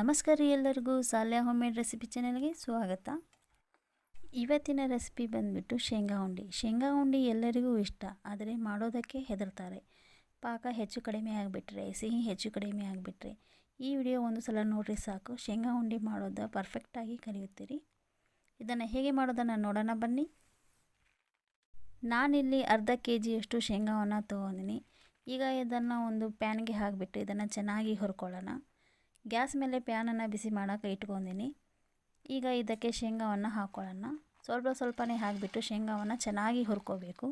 ನಮಸ್ಕಾರ ಎಲ್ಲರಿಗೂ. ಸಾಲ್ಯ homemade recipe ಚಾನಲ್ಗೆ ಸ್ವಾಗತ. ಇವತ್ತಿನ ರೆಸಿಪಿ ಬಂದುಬಿಟ್ಟು ಶೇಂಗಾ ಉಂಡಿ. ಶೇಂಗಾ ಉಂಡಿ ಎಲ್ಲರಿಗೂ ಇಷ್ಟ, ಆದರೆ ಮಾಡೋದಕ್ಕೆ ಹೆದರ್ತಾರೆ. ಪಾಕ ಹೆಚ್ಚು ಕಡಿಮೆ ಆಗಿಬಿಟ್ರೆ, ಸಿಹಿ ಹೆಚ್ಚು ಕಡಿಮೆ ಆಗಿಬಿಟ್ರೆ, ಈ ವಿಡಿಯೋ ಒಂದು ಸಲ ನೋಡ್ರಿ ಸಾಕು. ಶೇಂಗಾ ಉಂಡಿ ಮಾಡೋದು ಪರ್ಫೆಕ್ಟಾಗಿ ಕಲಿಯುತ್ತೀರಿ. ಇದನ್ನು ಹೇಗೆ ಮಾಡೋದನ್ನು ನೋಡೋಣ ಬನ್ನಿ. ನಾನಿಲ್ಲಿ ಅರ್ಧ ಕೆ ಜಿಯಷ್ಟು ಶೇಂಗಾವನ್ನು ತೊಗೊಂಡಿನಿ. ಈಗ ಇದನ್ನು ಒಂದು ಪ್ಯಾನ್ಗೆ ಹಾಕಿಬಿಟ್ಟು ಇದನ್ನು ಚೆನ್ನಾಗಿ ಹುರ್ಕೊಳ್ಳೋಣ. ಗ್ಯಾಸ್ ಮೇಲೆ ಪ್ಯಾನನ್ನು ಬಿಸಿ ಮಾಡೋಕೆ ಇಟ್ಕೊಂಡಿನಿ. ಈಗ ಇದಕ್ಕೆ ಶೇಂಗಾವನ್ನು ಹಾಕ್ಕೊಳ್ಳೋಣ ಸ್ವಲ್ಪ ಸ್ವಲ್ಪನೇ ಹಾಕಿಬಿಟ್ಟು ಶೇಂಗಾವನ್ನು ಚೆನ್ನಾಗಿ ಹುರ್ಕೋಬೇಕು.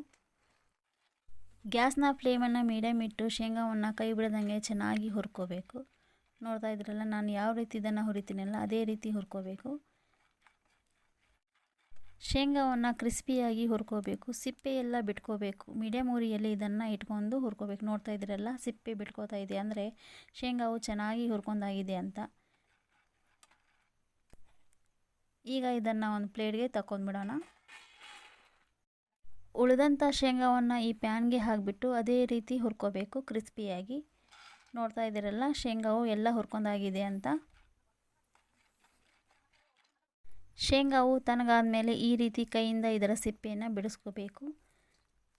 ಗ್ಯಾಸ್ನ ಫ್ಲೇಮನ್ನು ಮೀಡಿಯಮ್ ಇಟ್ಟು ಶೇಂಗಾವನ್ನು ಕೈ ಬಿಡದಂಗೆ ಚೆನ್ನಾಗಿ ಹುರ್ಕೋಬೇಕು. ನೋಡ್ತಾ ಇದ್ರಲ್ಲ, ನಾನು ಯಾವ ರೀತಿ ಇದನ್ನು ಹುರಿತೀನಲ್ಲ, ಅದೇ ರೀತಿ ಹುರ್ಕೋಬೇಕು. ಶೇಂಗಾವನ್ನು ಕ್ರಿಸ್ಪಿಯಾಗಿ ಹುರ್ಕೋಬೇಕು ಸಿಪ್ಪೆ ಎಲ್ಲ ಬಿಟ್ಕೋಬೇಕು. ಮೀಡಿಯಮ್ ಉರಿಯಲ್ಲಿ ಇದನ್ನು ಇಟ್ಕೊಂಡು ಹುರ್ಕೋಬೇಕು. ನೋಡ್ತಾ ಇದ್ದೀರಲ್ಲ, ಸಿಪ್ಪೆ ಬಿಟ್ಕೋತಾ ಇದೆ ಅಂದರೆ ಶೇಂಗಾವು ಚೆನ್ನಾಗಿ ಹುರ್ಕೊಂಡಾಗಿದೆ ಅಂತ. ಈಗ ಇದನ್ನು ಒಂದು ಪ್ಲೇಟ್ಗೆ ತಗೊಂಡ್ಬಿಡೋಣ ಉಳಿದಂಥ ಶೇಂಗಾವನ್ನು ಈ ಪ್ಯಾನ್ಗೆ ಹಾಕಿಬಿಟ್ಟು ಅದೇ ರೀತಿ ಹುರ್ಕೋಬೇಕು, ಕ್ರಿಸ್ಪಿಯಾಗಿ. ನೋಡ್ತಾ ಇದ್ದೀರಲ್ಲ, ಶೇಂಗಾವು ಎಲ್ಲ ಹುರ್ಕೊಂಡಾಗಿದೆ ಅಂತ. ಶೇಂಗಾವು ತನಗಾದ ಈ ರೀತಿ ಕೈಯಿಂದ ಇದರ ಸಿಪ್ಪೆಯನ್ನು ಬಿಡಿಸ್ಕೋಬೇಕು.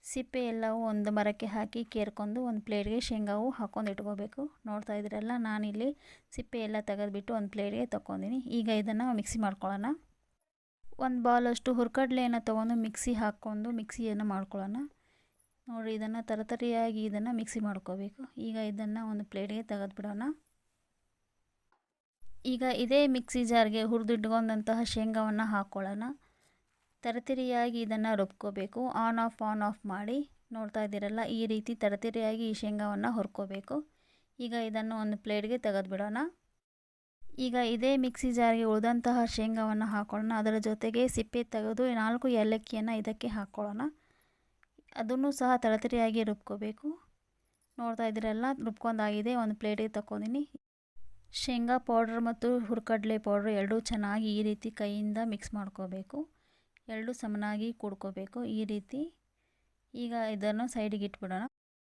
ಸಿಪ್ಪೆ ಎಲ್ಲವೂ ಒಂದು ಮರಕ್ಕೆ ಹಾಕಿ ಕೇರ್ಕೊಂಡು ಒಂದು ಪ್ಲೇಟ್ಗೆ ಶೇಂಗಾವು ಹಾಕೊಂಡು ಇಟ್ಕೋಬೇಕು. ನೋಡ್ತಾ ಇದ್ದೀರಲ್ಲ, ನಾನಿಲ್ಲಿ ಸಿಪ್ಪೆ ಎಲ್ಲ ತೆಗೆದುಬಿಟ್ಟು ಒಂದು ಪ್ಲೇಟ್ಗೆ ತಗೊಂಡಿನಿ ಈಗ ಇದನ್ನು ಮಿಕ್ಸಿ ಮಾಡ್ಕೊಳ್ಳೋಣ. ಒಂದು ಬಾಲಷ್ಟು ಹುರ್ಕಡ್ಲೆಯನ್ನು ತೊಗೊಂಡು ಮಿಕ್ಸಿ ಹಾಕ್ಕೊಂಡು ಮಿಕ್ಸಿಯನ್ನು ಮಾಡ್ಕೊಳ್ಳೋಣ. ನೋಡಿ, ಇದನ್ನು ತರತರಿಯಾಗಿ ಇದನ್ನು ಮಿಕ್ಸಿ ಮಾಡ್ಕೋಬೇಕು. ಈಗ ಇದನ್ನು ಒಂದು ಪ್ಲೇಟ್ಗೆ ತೆಗೆದುಬಿಡೋಣ. ಈಗ ಇದೇ ಮಿಕ್ಸಿ ಜಾರ್ಗೆ ಹುರಿದಿಟ್ಕೊಂಡಂತಹ ಶೇಂಗಾವನ್ನು ಹಾಕ್ಕೊಳ್ಳೋಣ ತರತರಿಯಾಗಿ ಇದನ್ನು ರುಬ್ಕೋಬೇಕು. ಆನ್ ಆಫ್ ಆನ್ ಆಫ್ ಮಾಡಿ ನೋಡ್ತಾ ಇದ್ದೀರಲ್ಲ, ಈ ರೀತಿ ತರತರಿಯಾಗಿ ಈ ಶೇಂಗಾವನ್ನು ಹುರ್ಕೋಬೇಕು. ಈಗ ಇದನ್ನು ಒಂದು ಪ್ಲೇಟ್ಗೆ ತೆಗೆದುಬಿಡೋಣ. ಈಗ ಇದೇ ಮಿಕ್ಸಿ ಜಾರ್ಗೆ ಉಳಿದಂತಹ ಶೇಂಗಾವನ್ನು ಹಾಕ್ಕೊಳ್ಳೋಣ ಅದರ ಜೊತೆಗೆ ಸಿಪ್ಪೆ ತೆಗೆದು ನಾಲ್ಕು ಏಲಕ್ಕಿಯನ್ನು ಇದಕ್ಕೆ ಹಾಕ್ಕೊಳ್ಳೋಣ ಅದನ್ನು ಸಹ ತರತರಿಯಾಗಿ ರುಬ್ಕೋಬೇಕು. ನೋಡ್ತಾ ಇದ್ದೀರಲ್ಲ, ರುಬ್ಕೊಂಡಾಗಿದೆ. ಒಂದು ಪ್ಲೇಟಿಗೆ ತಗೊಂಡಿನಿ ಶೇಂಗಾ ಪೌಡ್ರ್ ಮತ್ತು ಹುರ್ಕಡಲೆ ಪೌಡ್ರ್ ಎರಡೂ ಚೆನ್ನಾಗಿ ಈ ರೀತಿ ಕೈಯಿಂದ ಮಿಕ್ಸ್ ಮಾಡ್ಕೋಬೇಕು. ಎರಡೂ ಸಮನಾಗಿ ಕುಡ್ಕೋಬೇಕು ಈ ರೀತಿ. ಈಗ ಇದನ್ನು ಸೈಡಿಗೆ ಇಟ್ಬಿಡೋಣ.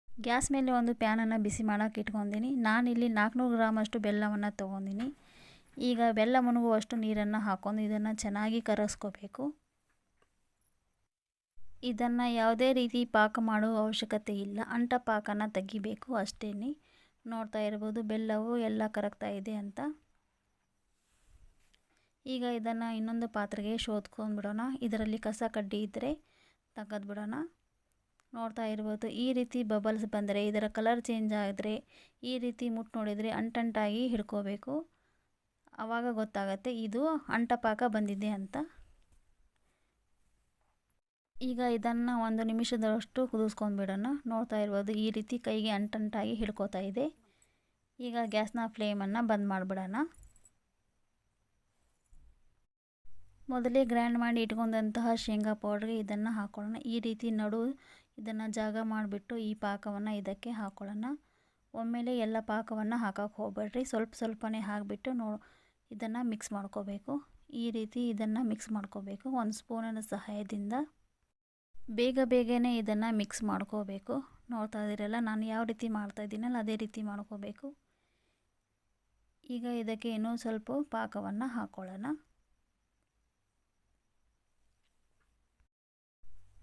ಗ್ಯಾಸ್ ಮೇಲೆ ಒಂದು ಪ್ಯಾನನ್ನು ಬಿಸಿ ಮಾಡೋಕೆ ಇಟ್ಕೊಂಡಿನಿ ನಾನಿಲ್ಲಿ ನಾಲ್ಕುನೂರು ಗ್ರಾಮಷ್ಟು ಬೆಲ್ಲವನ್ನು ತೊಗೊಂಡಿನಿ. ಈಗ ಬೆಲ್ಲ ಮುನುಗುವಷ್ಟು ನೀರನ್ನು ಹಾಕ್ಕೊಂಡು ಇದನ್ನು ಚೆನ್ನಾಗಿ ಕರಗಿಸ್ಕೋಬೇಕು ಇದನ್ನು ಯಾವುದೇ ರೀತಿ ಪಾಕ ಮಾಡುವ ಅವಶ್ಯಕತೆ ಇಲ್ಲ. ಅಂಟ ಪಾಕನ ತೆಗಿಬೇಕು ಅಷ್ಟೇ ನೋಡ್ತಾ ಇರ್ಬೋದು, ಬೆಲ್ಲವು ಎಲ್ಲ ಕರಗ್ತಾ ಇದೆ ಅಂತ. ಈಗ ಇದನ್ನು ಇನ್ನೊಂದು ಪಾತ್ರೆಗೆ ಶೋಧ್ಕೊಂಡ್ಬಿಡೋಣ ಇದರಲ್ಲಿ ಕಸ ಕಡ್ಡಿ ಇದ್ದರೆ ತೆಗೆದ್ಬಿಡೋಣ ನೋಡ್ತಾ ಇರ್ಬೋದು, ಈ ರೀತಿ ಬಬಲ್ಸ್ ಬಂದರೆ, ಇದರ ಕಲರ್ ಚೇಂಜ್ ಆದರೆ, ಈ ರೀತಿ ಮುಟ್ಟು ನೋಡಿದರೆ ಅಂಟಂಟಾಗಿ ಹಿಡ್ಕೋಬೇಕು. ಆವಾಗ ಗೊತ್ತಾಗತ್ತೆ, ಇದು ಅಂಟಪಾಕ ಬಂದಿದೆ ಅಂತ. ಈಗ ಇದನ್ನು ಒಂದು ನಿಮಿಷದಷ್ಟು ಕುದಿಸ್ಕೊಂಡ್ಬಿಡೋಣ ನೋಡ್ತಾ ಇರ್ಬೋದು ಈ ರೀತಿ ಕೈಗೆ ಅಂಟಂಟಾಗಿ ಹಿಡ್ಕೋತಾ ಇದೆ. ಈಗ ಗ್ಯಾಸ್ನ ಫ್ಲೇಮನ್ನು ಬಂದ್ ಮಾಡಿಬಿಡೋಣ. ಮೊದಲೇ ಗ್ರ್ಯಾಂಡ್ ಮಾಡಿ ಇಟ್ಕೊಂಡಂತಹ ಶೇಂಗಾ ಪೌಡ್ರಿಗೆ ಇದನ್ನು ಹಾಕ್ಕೊಳ್ಳೋಣ ಈ ರೀತಿ ನಡು ಇದನ್ನು ಜಾಗ ಮಾಡಿಬಿಟ್ಟು ಈ ಪಾಕವನ್ನು ಇದಕ್ಕೆ ಹಾಕ್ಕೊಳ್ಳೋಣ ಒಮ್ಮೆಲೆ ಎಲ್ಲ ಪಾಕವನ್ನು ಹಾಕೋಕೆ ಹೋಗ್ಬೇಡ್ರಿ. ಸ್ವಲ್ಪ ಸ್ವಲ್ಪನೇ ಹಾಕಿಬಿಟ್ಟು ನೋ ಇದನ್ನು ಮಿಕ್ಸ್ ಮಾಡ್ಕೋಬೇಕು. ಈ ರೀತಿ ಇದನ್ನು ಮಿಕ್ಸ್ ಮಾಡ್ಕೋಬೇಕು. ಒಂದು ಸ್ಪೂನಿನ ಸಹಾಯದಿಂದ. ಬೇಗ ಬೇಗನೆ ಇದನ್ನು ಮಿಕ್ಸ್ ಮಾಡ್ಕೋಬೇಕು. ನೋಡ್ತಾ ಇದ್ದೀರಲ್ಲ, ನಾನು ಯಾವ ರೀತಿ ಮಾಡ್ತಾ ಇದ್ದೀನಲ್ಲ, ಅದೇ ರೀತಿ ಮಾಡ್ಕೋಬೇಕು. ಈಗ ಇದಕ್ಕೆ ಇನ್ನೂ ಸ್ವಲ್ಪ ಪಾಕವನ್ನು ಹಾಕ್ಕೊಳ್ಳೋಣ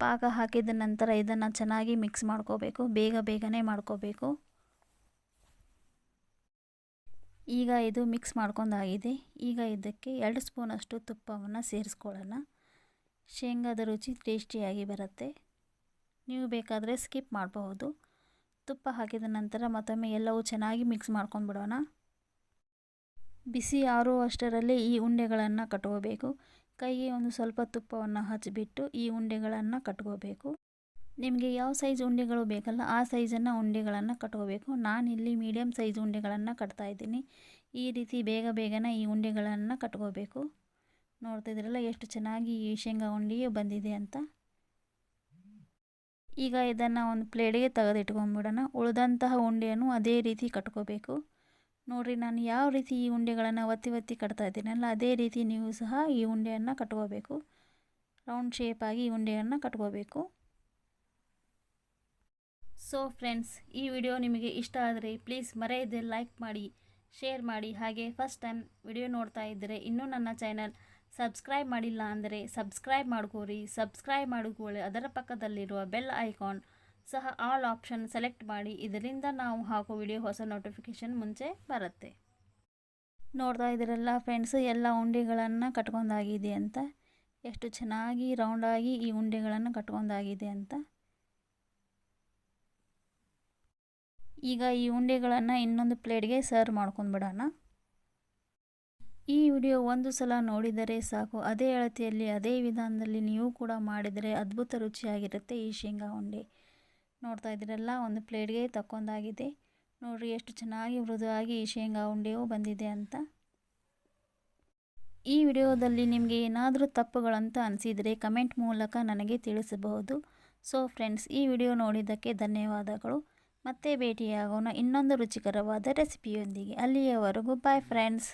ಪಾಕ ಹಾಕಿದ ನಂತರ ಇದನ್ನು ಚೆನ್ನಾಗಿ ಮಿಕ್ಸ್ ಮಾಡ್ಕೋಬೇಕು. ಬೇಗ ಬೇಗನೆ ಮಾಡ್ಕೋಬೇಕು. ಈಗ ಇದು ಮಿಕ್ಸ್ ಮಾಡ್ಕೊಂಡಾಗಿದೆ. ಈಗ ಇದಕ್ಕೆ ಎರಡು ಸ್ಪೂನಷ್ಟು ತುಪ್ಪವನ್ನು ಸೇರಿಸ್ಕೊಳ್ಳೋಣ. ಶೇಂಗಾದ ರುಚಿ ಟೇಸ್ಟಿಯಾಗಿ ಬರುತ್ತೆ. ನೀವು ಬೇಕಾದರೆ ಸ್ಕಿಪ್ ಮಾಡಬಹುದು. ತುಪ್ಪ ಹಾಕಿದ ನಂತರ ಮತ್ತೊಮ್ಮೆ ಎಲ್ಲವೂ ಚೆನ್ನಾಗಿ ಮಿಕ್ಸ್ ಮಾಡ್ಕೊಂಡ್ಬಿಡೋಣ ಬಿಸಿ ಆರುವಷ್ಟರಲ್ಲಿ ಈ ಉಂಡೆಗಳನ್ನು ಕಟ್ಕೋಬೇಕು. ಕೈಗೆ ಒಂದು ಸ್ವಲ್ಪ ತುಪ್ಪವನ್ನು ಹಚ್ಚಿಬಿಟ್ಟು ಈ ಉಂಡೆಗಳನ್ನು ಕಟ್ಕೋಬೇಕು. ನಿಮಗೆ ಯಾವ ಸೈಜ್ ಉಂಡೆಗಳು ಬೇಕಲ್ಲ ಆ ಸೈಜನ್ನು ಉಂಡೆಗಳನ್ನು ಕಟ್ಕೋಬೇಕು. ನಾನಿಲ್ಲಿ ಮೀಡಿಯಮ್ ಸೈಜ್ ಉಂಡೆಗಳನ್ನು ಕಟ್ತಾಯಿದ್ದೀನಿ ಈ ರೀತಿ ಬೇಗ ಬೇಗನೆ ಈ ಉಂಡೆಗಳನ್ನು ಕಟ್ಕೋಬೇಕು. ನೋಡ್ತಿದ್ದೀರಲ್ಲ ಎಷ್ಟು ಚೆನ್ನಾಗಿ ಈ ಶೇಂಗಾ ಉಂಡಿ ಬಂದಿದೆ ಅಂತ. ಈಗ ಇದನ್ನು ಒಂದು ಪ್ಲೇಟಿಗೆ ತೆಗೆದಿಟ್ಕೊಂಡ್ಬಿಡೋಣ. ಉಳಿದಂತಹ ಉಂಡೆಯನ್ನು ಅದೇ ರೀತಿ ಕಟ್ಕೋಬೇಕು. ನೋಡಿರಿ, ನಾನು ಯಾವ ರೀತಿ ಈ ಉಂಡೆಗಳನ್ನು ಒತ್ತಿ ಒತ್ತಿ ಕಟ್ತಾ ಇದ್ದೀನಲ್ಲ, ಅದೇ ರೀತಿ ನೀವು ಸಹ ಈ ಉಂಡೆಯನ್ನು ಕಟ್ಕೋಬೇಕು. ರೌಂಡ್ ಶೇಪಾಗಿ ಈ ಉಂಡೆಯನ್ನು ಕಟ್ಕೋಬೇಕು. ಸೊ ಫ್ರೆಂಡ್ಸ್ ಈ ವಿಡಿಯೋ ನಿಮಗೆ ಇಷ್ಟ ಆದರೆ ಪ್ಲೀಸ್ ಮರೆಯದೆ ಲೈಕ್ ಮಾಡಿ ಶೇರ್ ಮಾಡಿ. ಹಾಗೆ ಫಸ್ಟ್ ಟೈಮ್ ವಿಡಿಯೋ ನೋಡ್ತಾ ಇದ್ದರೆ ಇನ್ನೂ ನನ್ನ ಚಾನಲ್ ಸಬ್ಸ್ಕ್ರೈಬ್ ಮಾಡಿಲ್ಲ ಅಂದರೆ ಸಬ್ಸ್ಕ್ರೈಬ್ ಮಾಡ್ಕೋರಿ, ಸಬ್ಸ್ಕ್ರೈಬ್ ಮಾಡಿಕೊಳ್ಳಿ. ಅದರ ಪಕ್ಕದಲ್ಲಿರುವ ಬೆಲ್ ಐಕಾನ್ ಸಹ ಆಲ್ ಆಪ್ಷನ್ ಸೆಲೆಕ್ಟ್ ಮಾಡಿ. ಇದರಿಂದ ನಾವು ಹಾಕೋ ವಿಡಿಯೋ ಹೊಸ ನೋಟಿಫಿಕೇಷನ್ ಮುಂಚೆ ಬರುತ್ತೆ. ನೋಡ್ತಾ ಇದ್ದೀರಲ್ಲ ಫ್ರೆಂಡ್ಸ್, ಎಲ್ಲ ಉಂಡೆಗಳನ್ನು ಕಟ್ಕೊಂಡಾಗಿದೆ ಅಂತ. ಎಷ್ಟು ಚೆನ್ನಾಗಿ ರೌಂಡಾಗಿ ಈ ಉಂಡೆಗಳನ್ನು ಕಟ್ಕೊಂಡಾಗಿದೆ ಅಂತ. ಈಗ ಈ ಉಂಡೆಗಳನ್ನು ಇನ್ನೊಂದು ಪ್ಲೇಟ್ಗೆ ಸರ್ವ್ ಮಾಡ್ಕೊಂಡು ಬಿಡೋಣ ಈ ವಿಡಿಯೋ ಒಂದು ಸಲ ನೋಡಿದರೆ ಸಾಕು. ಅದೇ ಅಳತೆಯಲ್ಲಿ, ಅದೇ ವಿಧಾನದಲ್ಲಿ ನೀವು ಕೂಡ ಮಾಡಿದರೆ ಅದ್ಭುತ ರುಚಿಯಾಗಿರುತ್ತೆ ಈ ಶೇಂಗಾ ಉಂಡೆ. ನೋಡ್ತಾ ಇದ್ದೀರಲ್ಲ, ಒಂದು ಪ್ಲೇಟ್ಗೆ ತಕ್ಕೊಂಡಾಗಿದೆ ನೋಡಿರಿ ಎಷ್ಟು ಚೆನ್ನಾಗಿ ಮೃದುವಾಗಿ ಈ ಶೇಂಗಾ ಉಂಡೆಯೂ ಬಂದಿದೆ ಅಂತ. ಈ ವಿಡಿಯೋದಲ್ಲಿ ನಿಮಗೆ ಏನಾದರೂ ತಪ್ಪುಗಳಂತ ಅನಿಸಿದರೆ ಕಮೆಂಟ್ ಮೂಲಕ ನನಗೆ ತಿಳಿಸಬಹುದು. ಸೊ ಫ್ರೆಂಡ್ಸ್, ಈ ವಿಡಿಯೋ ನೋಡಿದ್ದಕ್ಕೆ ಧನ್ಯವಾದಗಳು. ಮತ್ತೆ ಭೇಟಿಯಾಗೋಣ ಇನ್ನೊಂದು ರುಚಿಕರವಾದ ರೆಸಿಪಿಯೊಂದಿಗೆ. ಅಲ್ಲಿಯವರೆಗೂ ಬಾಯ್ ಫ್ರೆಂಡ್ಸ್.